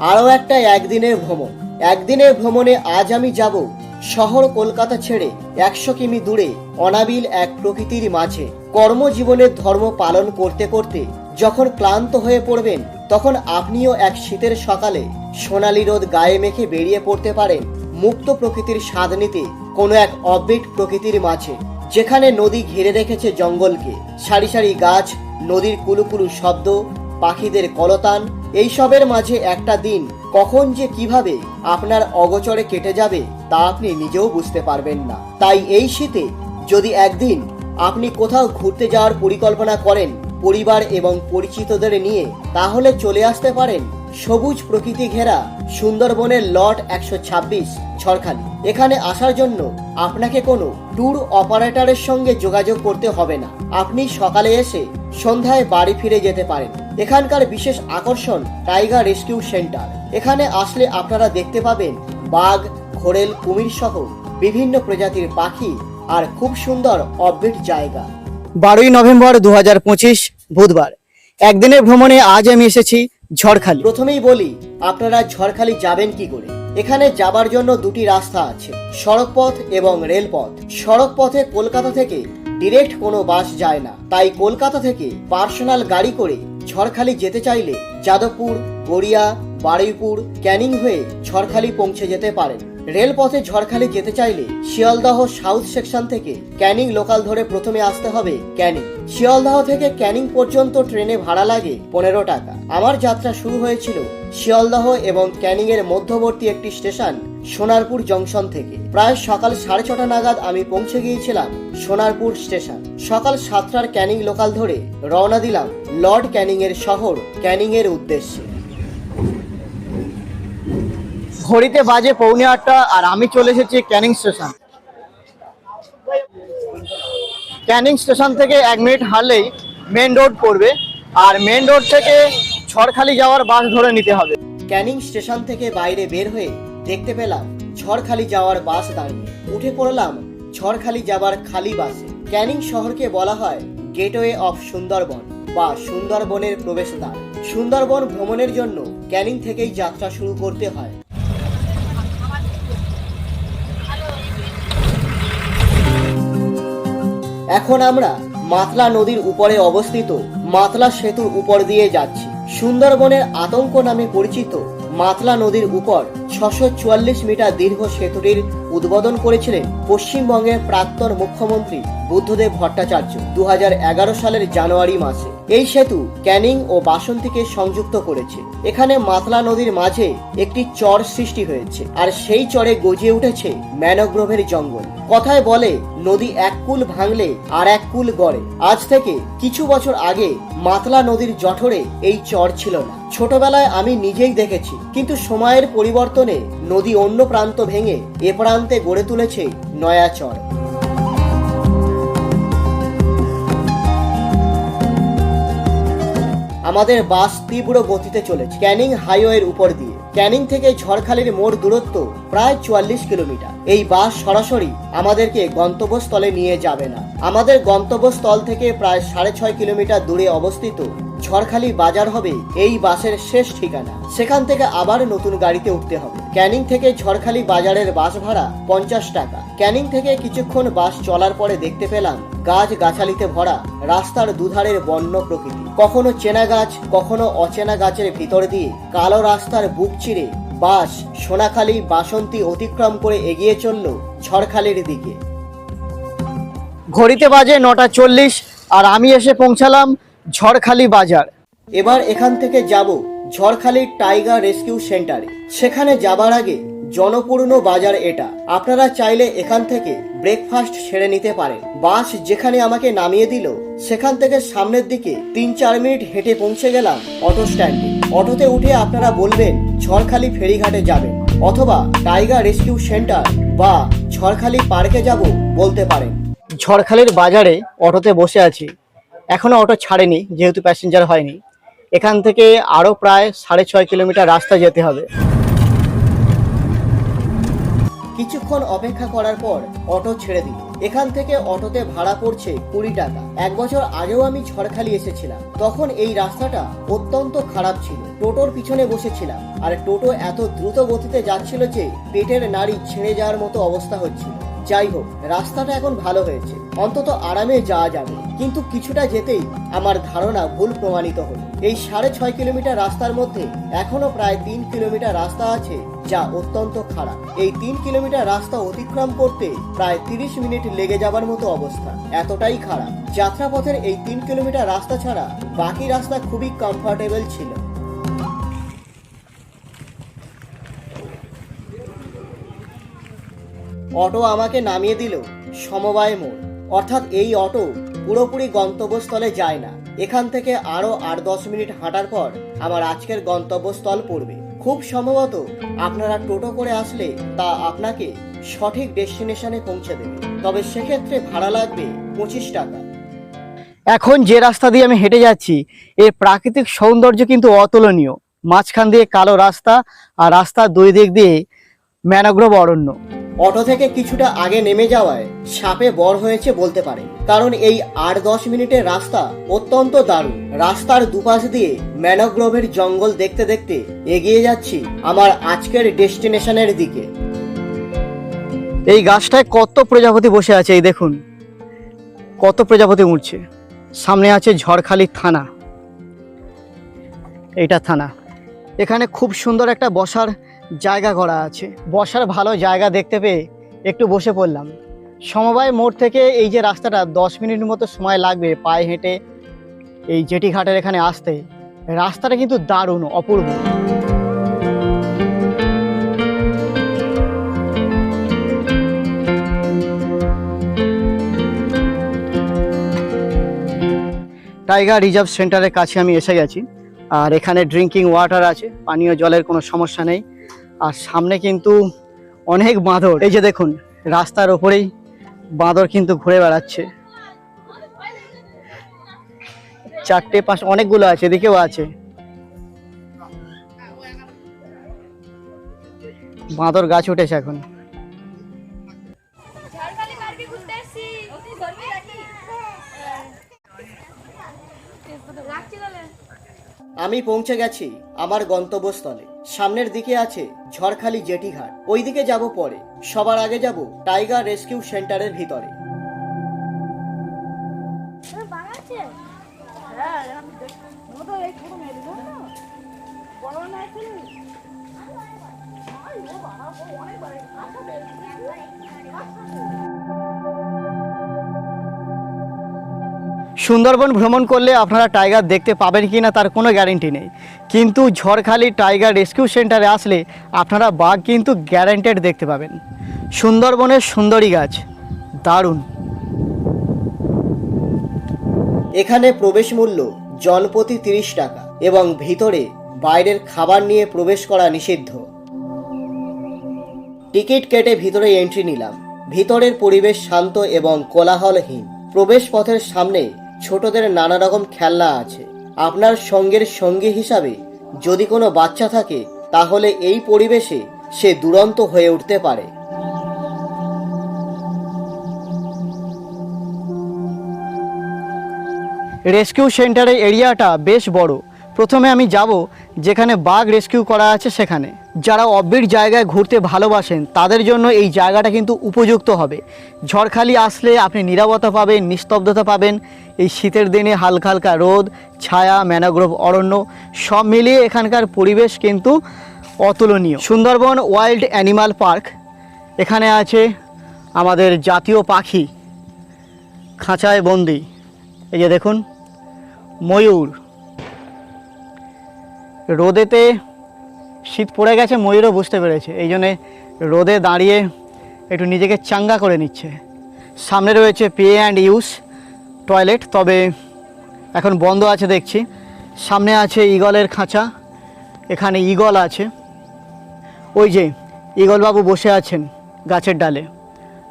আরও একটা একদিনের ভ্রমণ। একদিনের ভ্রমণে আজ আমি যাব শহর কলকাতা ছেড়ে একশো কিমি দূরে অনাবিল এক প্রকৃতির মাঝে। কর্মজীবনের ধর্ম পালন করতে করতে যখন ক্লান্ত হয়ে পড়বেন, তখন আপনিও এক শীতের সকালে সোনালি রোদ গায়ে মেখে বেরিয়ে পড়তে পারেন মুক্ত প্রকৃতির স্বাদ নিতে কোনো এক অববিট প্রকৃতির মাঝে, যেখানে নদী ঘিরে রেখেছে জঙ্গলকে। সারি সারি গাছ, নদীর কুলুকুলু শব্দ পাখিদের কলতান, এইসবের মাঝে একটা দিন, কখন যে কীভাবে আপনার অগচরে কেটে যাবে তা আপনি নিজেও বুঝতে পারবেন না। তাই এই শীতে যদি একদিন আপনি কোথাও ঘুরতে যাওয়ার পরিকল্পনা করেন পরিবার এবং পরিচিতদের নিয়ে, তাহলে চলে আসতে পারেন সবুজ প্রকৃতি ঘেরা সুন্দরবনের লট একশো ছাব্বিশ, ঝড়খালি। এখানে আসার জন্য আপনাকে কোনো ট্যুর অপারেটরের সঙ্গে যোগাযোগ করতে হবে না। আপনি সকালে এসে সন্ধ্যায় বাড়ি ফিরে যেতে পারেন। এখানকার বিশেষ আকর্ষণ টাইগার রেস্কিউ সেন্টার। এখানে আসলে আপনারা দেখতে পাবেন বাঘ, ঘোড়েল, কুমির সহ বিভিন্ন প্রজাতির পাখি আর খুব সুন্দর অববিট জায়গা। বারোই নভেম্বর দুহাজার পঁচিশ বুধবার। একদিনের ভ্রমণে আজ আমি এসেছি ঝড়খালি। প্রথমেই বলি, আপনারা ঝড়খালি যাবেন কি করে? এখানে যাবার জন্য দুটি রাস্তা আছে সড়ক পথ এবং রেলপথ। সড়ক পথে কলকাতা থেকে ডিরেক্ট কোনো বাস যায় না, তাই কলকাতা থেকে পার্সোনাল গাড়ি করে ঝড়খালি যেতে চাইলে যাদবপুর গড়িয়া বারুইপুর ক্যানিং হয়ে ঝড়খালি পৌঁছে যেতে পারেন। রেলপথে ঝড়খালি যেতে চাইলে শিয়ালদহ সাউথ সেকশন থেকে ক্যানিং লোকাল ধরে প্রথমে আসতে হবে ক্যানিং। শিয়ালদহ থেকে ক্যানিং পর্যন্ত ট্রেনে ভাড়া লাগে পনেরো টাকা। আমার যাত্রা শুরু হয়েছিল শিয়ালদহ এবং ক্যানিং এর মধ্যবর্তী একটি স্টেশন সোনারপুর জংশন থেকে। প্রায় সকাল সাড়ে ছটা নাগাদ আমি পৌঁছে গিয়েছিলাম সোনারপুর স্টেশন। সকাল সাতটার ক্যানিং লোকাল ধরে রওনা দিলাম লর্ড ক্যানিং এর শহর ক্যানিং এর উদ্দেশ্যে। ঘড়িতে বাজে পৌনে আটটা আর আমি চলে এসেছি ক্যানিং স্টেশন। ক্যানিং স্টেশন থেকে এক মিনিট হারলেই মেন রোড পড়বে আর মেন রোড থেকে ছড়খালি যাওয়ার বাস ধরে নিতে হবে। ক্যানিং স্টেশন থেকে বাইরে বের হয়ে দেখতে পেলাম ঝড়খালি যাওয়ার বাস দাঁড়িয়ে। উঠে পড়লাম ঝড়খালি যাবার খালি বাসে। ক্যানিং শহরকে বলা হয় গেটওয়ে অফ সুন্দরবন বা সুন্দরবনের প্রবেশদ্বার। সুন্দরবন ভ্রমণের জন্য ক্যানিং থেকেই যাত্রা শুরু করতে হয়। এখন আমরা মাতলা নদীর উপরে অবস্থিত মাতলা সেতুর উপর দিয়ে যাচ্ছি। সুন্দরবনের আতঙ্ক নামে পরিচিত মাতলা নদীর উপর ছশো মিটার দীর্ঘ সেতুটির উদ্বোধন করেছিলেন পশ্চিমবঙ্গের প্রাক্তন মুখ্যমন্ত্রী বুদ্ধদেব ভট্টাচার্য দুহাজার এগারো সালের জানুয়ারি মাসে। এই সেতু ক্যানিং ও বাসন্তীকে সংযুক্ত করেছে। এখানে মাতলা নদীর মাঝে একটি চর সৃষ্টি হয়েছে আর সেই চরে গজিয়ে উঠেছে ম্যানগ্রোভের জঙ্গল। কথায় বলে, নদী এক কুল ভাঙলে আর এক কুল গড়ে। আজ থেকে কিছু বছর আগে মাতলা নদীর জঠরে এই চর ছিল না। ছোটবেলায় আমি নিজেই দেখেছি, কিন্তু সময়ের পরিবর্তনে নদী অন্য প্রান্ত ভেঙে এ প্রান্তে গড়ে তুলেছে নয়া চর। আমাদের বাস তীব্র গতিতে চলেছে, ক্যানিং হাইওয়ের উপর দিয়ে। ক্যানিং থেকে ঝড়খালির মোড় দূরত্ব প্রায় চুয়াল্লিশ কিলোমিটার। এই বাস সরাসরি আমাদেরকে গন্তব্যস্থলে নিয়ে যাবে না। আমাদের গন্তব্যস্থল থেকে প্রায় সাড়ে ছয় কিলোমিটার দূরে অবস্থিত ঝড়খালি বাজার হবে, এই বাসের শেষ ঠিকানা। সেখান থেকে আবার নতুন গাড়িতে উঠতে হবে। ক্যানিং থেকে ঝড়খালি বাজারের বাস ভাড়া পঞ্চাশ টাকা। ক্যানিং থেকে কিছুক্ষণ বাস চলার পরে দেখতে পেলাম, গাছ গাছালিতে ভরা, রাস্তার দুধারের বন্য প্রকৃতি। কখনো চেনা গাছ, কখনো অচেনা গাছের ভিতর দিয়ে কালো রাস্তার বুক চিরে বাস সোনাখালী বাসন্তী অতিক্রম করে এগিয়ে চলল ঝড়খালির দিকে। ঘড়িতে বাজে নটা চল্লিশ, আর আমি এসে পৌঁছালাম ঝড়খালি বাজার। এবার এখান থেকে যাব ঝড়খালি টাইগার রেস্কিউ সেন্টারে। সেখানে যাবার আগে জনপূর্ণ বাজার এটা। আপনারা চাইলে এখান থেকে ব্রেকফাস্ট সেরে নিতে পারেন। বাস যেখানে আমাকে নামিয়ে দিল সেখান থেকে সামনের দিকে তিন চার মিনিট হেঁটে পৌঁছে গেলাম অটো স্ট্যান্ডে। অটোতে উঠে আপনারা বলবেন ঝড়খালি ফেরিঘাটে যাবেন। অথবা টাইগার রেস্কিউ সেন্টার বা ঝড়খালি পার্কে যাব বলতে পারেন। ঝড়খালির বাজারে অটোতে বসে আছি। এখনও অটো ছাড়েনি, যেহেতু প্যাসেঞ্জার হয়নি। এখান থেকে আরও প্রায় সাড়ে ছয় কিলোমিটার রাস্তা যেতে হবে। কিছুক্ষণ অপেক্ষা করার পর অটো ছেড়ে দিল। এখান থেকে অটোতে ভাড়া পড়ছে কুড়ি টাকা। এক বছর আগেও আমি ঝড়খালি এসেছিলাম। তখন এই রাস্তাটা অত্যন্ত খারাপ ছিল। টোটোর পিছনে বসেছিলাম। আর টোটো এত দ্রুত গতিতে যাচ্ছিল যে পেটের নাড়ি ছেড়ে যাওয়ার মতো অবস্থা হচ্ছিল। যাই হোক, রাস্তাটা এখন ভালো হয়েছে। অন্তত আরামে যাওয়া যাবে। কিন্তু কিছুটা যেতেই আমার ধারণা ভুল প্রমাণিত হলো। এই সাড়ে ছয় কিলোমিটার রাস্তার মধ্যে এখনও প্রায় তিন কিলোমিটার রাস্তা আছে যা অত্যন্ত খারাপ। এই তিন কিলোমিটার রাস্তা অতিক্রম করতে প্রায় তিরিশ মিনিট লেগে যাবার মতো অবস্থা। এতটাই খারাপ। যাত্রাপথের এই তিন কিলোমিটার রাস্তা ছাড়া বাকি রাস্তা খুবই কমফোর্টেবল ছিল। অটো আমাকে নামিয়ে দিল, সমবায় মোড়। অর্থাৎ এই অটো পুরোপুরি গন্তব্যস্থলে যায় না। এখান থেকে আরও আট দশ মিনিট হাঁটার পর আমার আজকের গন্তব্যস্থল পড়বে। খুব সম্ভবত আপনারা টোটো করে আসলে তা আপনাকে সঠিক ডেস্টিনেশনে পৌঁছে দেবে। তবে সেক্ষেত্রে ভাড়া লাগবে পঁচিশ টাকা। এখন যে রাস্তা দিয়ে আমি হেঁটে যাচ্ছি, এর প্রাকৃতিক সৌন্দর্য কিন্তু অতুলনীয়। মাঝখান দিয়ে কালো রাস্তা আর রাস্তার দুই দিক দিয়ে ম্যানগ্রোভ অরণ্য। অটো থেকে কিছুটা আগে নেমে যাওয়ায় সাপে বড় হয়েছে বলতে পারে। কারণ এই আট দশ মিনিটের রাস্তা অত্যন্ত দারুণ। রাস্তার দুপাশ দিয়ে ম্যানোগ্রোভের জঙ্গল দেখতে দেখতে এগিয়ে যাচ্ছি আমার আজকের ডেস্টিনেশনের দিকে। এই গাছটায় কত প্রজাপতি বসে আছে, এই দেখুন। কত প্রজাপতি উঠছে সামনে আছে ঝড়খালি থানা। এইটা থানা। এখানে খুব সুন্দর একটা বসার জায়গা করা আছে। বসার ভালো জায়গা দেখতে পেয়ে একটু বসে পড়লাম। সমবায় মোড় থেকে এই যে রাস্তাটা, দশ মিনিট মতো সময় লাগবে পায়ে হেঁটে এই জেটি ঘাটের এখানে আসতে। রাস্তাটা কিন্তু দারুণ, অপূর্ব। টাইগার রিজার্ভ সেন্টারের কাছে আমি এসে গেছি। আর এখানে ড্রিঙ্কিং ওয়াটার আছে, পানীয় জলের কোনো সমস্যা নেই। আর সামনে কিন্তু অনেক বাঁদর। এই যে দেখুন, রাস্তার ওপরেই বাঁদর কিন্তু ঘুরে বেড়াচ্ছে। চারটে পাঁচ অনেকগুলো আছে, এদিকেও আছে। বাঁদর গাছ উঠেছে এখন। আমি পৌঁছে গেছি আমার গন্তব্যস্থলে। সামনের দিকে আছে ঝড়খালি জেটিঘাট। ওইদিকে যাব পরে। সবার আগে যাব টাইগার রেস্কিউ সেন্টারের ভিতরে। সুন্দরবন ভ্রমণ করলে আপনারা টাইগার দেখতে পাবেন কি না তার কোনো গ্যারেন্টি নেই। কিন্তু ঝড়খালি টাইগার রেস্কিউ সেন্টারে আসলে আপনারা বাঘ কিন্তু গ্যারান্টেড দেখতে পাবেন। সুন্দরবনের সুন্দরী গাছ, দারুণ। এখানে প্রবেশ মূল্য জনপ্রতি তিরিশ টাকা এবং ভিতরে বাইরের খাবার নিয়ে প্রবেশ করা নিষিদ্ধ। টিকিট কেটে ভিতরে এন্ট্রি নিলাম। ভিতরের পরিবেশ শান্ত এবং কোলাহলহীন। প্রবেশ পথের সামনে ছোটদের নানা রকম খেলনা আছে। আপনার সঙ্গের সঙ্গী হিসাবে যদি কোনো বাচ্চা থাকে, তাহলে এই পরিবেশে সে দুরন্ত হয়ে উঠতে পারে। রেস্কিউ সেন্টারের এরিয়াটা বেশ বড়। প্রথমে আমি যাব যেখানে বাঘ রেস্কিউ করা আছে সেখানে। যারা অব্বির জায়গায় ঘুরতে ভালোবাসেন, তাদের জন্য এই জায়গাটা কিন্তু উপযুক্ত হবে। ঝড়খালি আসলে আপনি নিরাপত্তা পাবেন, নিস্তব্ধতা পাবেন। এই শীতের দিনে হালকা হালকা রোদ, ছায়া, ম্যানোগ্রোভ, অরণ্য, সব মিলিয়ে এখানকার পরিবেশ কিন্তু অতুলনীয়। সুন্দরবন ওয়াইল্ড অ্যানিমাল পার্ক, এখানে আছে আমাদের জাতীয় পাখি, খাঁচায় বন্দি। এই যে দেখুন, ময়ূর। রোদেতে শীত পড়ে গেছে, ময়ূরও বুঝতে পেরেছে। এই জন্যে রোদে দাঁড়িয়ে একটু নিজেকে চাঙ্গা করে নিচ্ছে। সামনে রয়েছে পে অ্যান্ড ইউস টয়লেট, তবে এখন বন্ধ আছে দেখছি। সামনে আছে ইগলের খাঁচা, এখানে ইগল আছে। ওই যে ইগলবাবু বসে আছেন গাছের ডালে।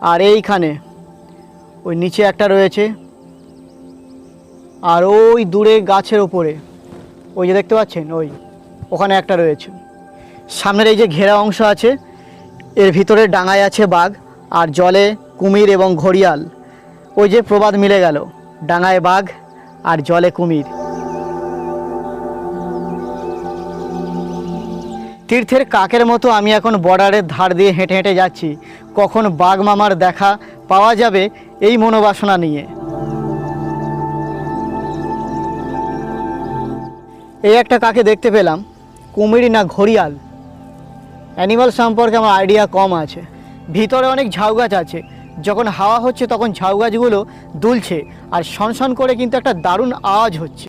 আর এইখানে ওই নিচে একটা রয়েছে। আর ওই দূরে গাছের ওপরে। ওই যে দেখতে পাচ্ছেন, ওই, ওখানে একটা রয়েছে। সামনের এই যে ঘেরা অংশ আছে, এর ভিতরে ডাঙায় আছে বাঘ আর জলে কুমির এবং ঘড়িয়াল। ওই যে প্রবাদ মিলে গেল, ডাঙায় বাঘ আর জলে কুমির। তীর্থের কাকের মতো আমি এখন বর্ডারের ধার দিয়ে হেঁটে হেঁটে যাচ্ছি। কখন বাঘ মামার দেখা পাওয়া যাবে এই মনোবাসনা নিয়ে। এই একটা কাকে দেখতে পেলাম? কুমির না ঘড়িয়াল? অ্যানিমাল সম্পর্কে আমার আইডিয়া কম আছে। ভিতরে অনেক ঝাউ গাছ আছে। যখন হাওয়া হচ্ছে তখন ঝাউ গাছগুলো দুলছে আর সনসন করে কিন্তু একটা দারুণ আওয়াজ হচ্ছে।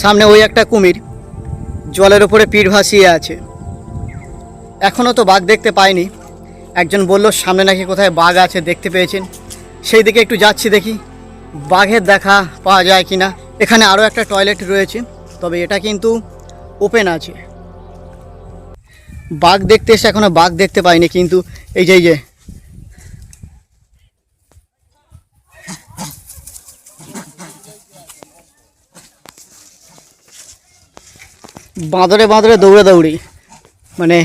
সামনে ওই একটা কুমির জলের ওপরে পিঠ ভাসিয়ে আছে। এখনও তো বাঘ দেখতে পাইনি। একজন বলল, সামনে নাকি কোথায় বাঘ আছে দেখতে পেয়েছেন? সেই দিকে একটু যাচ্ছি দেখি, বাঘের দেখা পাওয়া যায় কি না এখানে আরও একটা টয়লেট রয়েছে, তবে এটা কিন্তু ওপেন আছে। বাঘ দেখতে এসে এখনও বাঘ দেখতে পাইনি, কিন্তু এই যে এই যে। বাঁদরে বাঁদরে দৌড়ে দৌড়ি মানে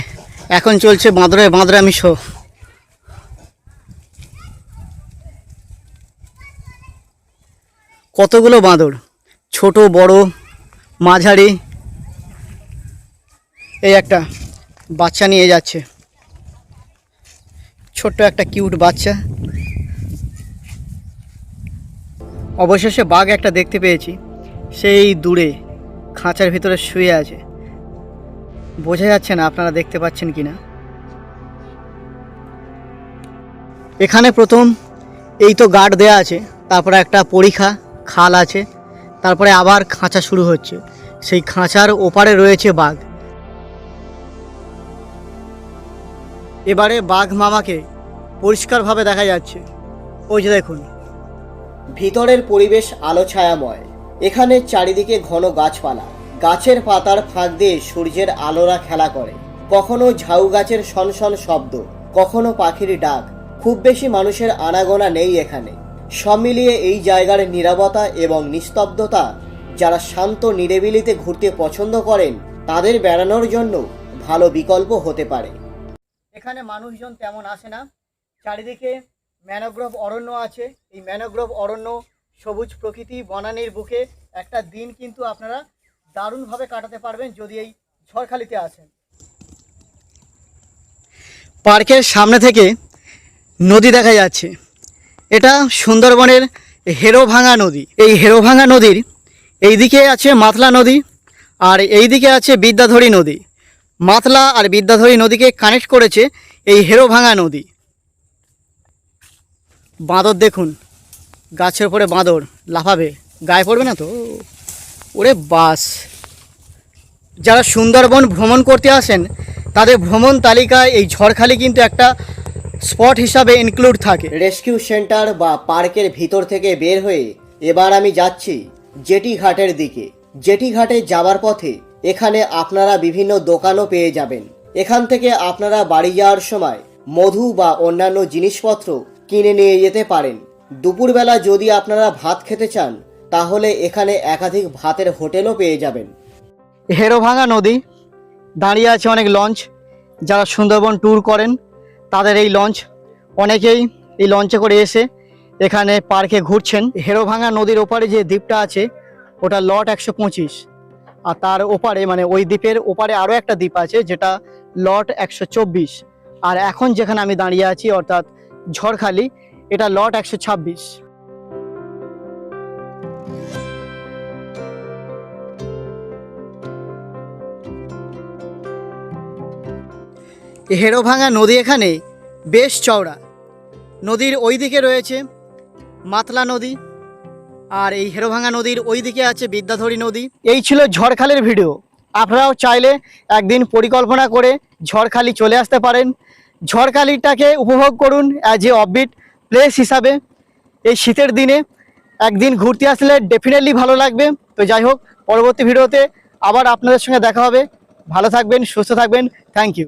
এখন চলছে বাঁদরে বাঁদরে আমি শো। কতগুলো বাঁদর? ছোট, বড়, মাঝারি? এই একটা বাচ্চা নিয়ে যাচ্ছে। ছোট্ট একটা কিউট বাচ্চা। অবশেষে বাঘ একটা দেখতে পেয়েছি। সেই দূরে, খাঁচার ভিতরে শুয়ে আছে। বোঝা যাচ্ছে না আপনারা দেখতে পাচ্ছেন কি না এখানে প্রথম এই তো গার্ড দেয়া আছে, তারপরে একটা পরীক্ষা। খাল আছে, তারপরে আবার খাঁচা শুরু হচ্ছে। সেই খাঁচার ওপারে রয়েছে বাঘ। এবারে বাঘ মামাকে পরিষ্কারভাবে দেখা যাচ্ছে। ওই যে দেখুন। ভিতরের পরিবেশ আলো ছায়াময় এখানে চারিদিকে ঘন গাছপালা। গাছের পাতার ফাঁক দিয়ে সূর্যের আলোরা খেলা করে। কখনো ঝাউ গাছের সনসন শব্দ, কখনো পাখির ডাক। খুব বেশি মানুষের আনাগোনা নেই এখানে। সব মিলিয়ে এই জায়গার নীরবতা এবং নিস্তব্ধতা যারা শান্ত নিরিবিলিতে ঘুরতে পছন্দ করেন তাদের বেড়ানোর জন্য ভালো বিকল্প হতে পারে। এখানে মানুষজন তেমন আসে না। চারিদিকে ম্যানোগ্রোভ অরণ্য আছে। এই ম্যানোগ্রোভ অরণ্য সবুজ প্রকৃতি বনানীর বুকে একটা দিন কিন্তু আপনারা দারুণভাবে কাটাতে পারবেন যদি এই ঝড়খালিতে আসেন পার্কের সামনে থেকে নদী দেখা যাচ্ছে। এটা সুন্দরবনের হেরোভাঙা নদী। এই হেরোভাঙা নদীর এইদিকে আছে মাতলা নদী আর এইদিকে আছে বিদ্যাধরী নদী। মাতলা আর বিদ্যাধরী নদীকে কানেক্ট করেছে এই হেরোভাঙা নদী। বাঁদর দেখুন, গাছের উপরে বাঁদর লাফাবে। গায়ে পড়বে না তো? ওরে বাস। যারা সুন্দরবন ভ্রমণ করতে আসেন, তাদের ভ্রমণ তালিকায় এই ঝড়খালি কিন্তু একটা স্পট হিসাবে ইনক্লুড থাকে। রেস্কিউ সেন্টার বা পার্কের ভিতর থেকে বের হয়ে এবার আমি যাচ্ছি জেটি ঘাটের দিকে। জেটি ঘাটে যাওয়ার পথে এখানে আপনারা বিভিন্ন দোকানও পেয়ে যাবেন। এখান থেকে আপনারা বাড়ি যাওয়ার সময় মধু বা অন্যান্য জিনিসপত্র কিনে নিয়ে যেতে পারেন। দুপুরবেলা যদি আপনারা ভাত খেতে চান তাহলে এখানে একাধিক ভাতের হোটেলও পেয়ে যাবেন। হেরোভাঙা নদী দাঁড়িয়ে আছে অনেক লঞ্চ যারা সুন্দরবন ট্যুর করেন। তাদের এই লঞ্চ। অনেকেই এই লঞ্চে করে এসে এখানে পার্কে ঘুরছেন। হেরোভাঙা নদীর ওপারে যে দ্বীপটা আছে, ওটা লট একশো পঁচিশ। আর তার ওপারে মানে ওই দ্বীপের ওপারে আরও একটা দ্বীপ আছে, যেটা লট একশো চব্বিশ। আর এখন যেখানে আমি দাঁড়িয়ে আছি, অর্থাৎ ঝড়খালি, এটা লট একশো ছাব্বিশ। হেরোভাঙা নদী এখানে বেশ চওড়া। নদীর ওই দিকে রয়েছে মাতলা নদী আর এই হেরোভাঙা নদীর ওই দিকে আছে বিদ্যাধরী নদী। এই ছিল ঝড়খালির ভিডিও। আপনারাও চাইলে একদিন পরিকল্পনা করে ঝড়খালি চলে আসতে পারেন। ঝড়খালিটাকে উপভোগ করুন অ্যাজ এ অফবিট প্লেস হিসাবে। এই শীতের দিনে একদিন ঘুরতে আসলে ডেফিনেটলি ভালো লাগবে। তো যাই হোক, পরবর্তী ভিডিওতে আবার আপনাদের সঙ্গে দেখা হবে। ভালো থাকবেন, সুস্থ থাকবেন। Thank you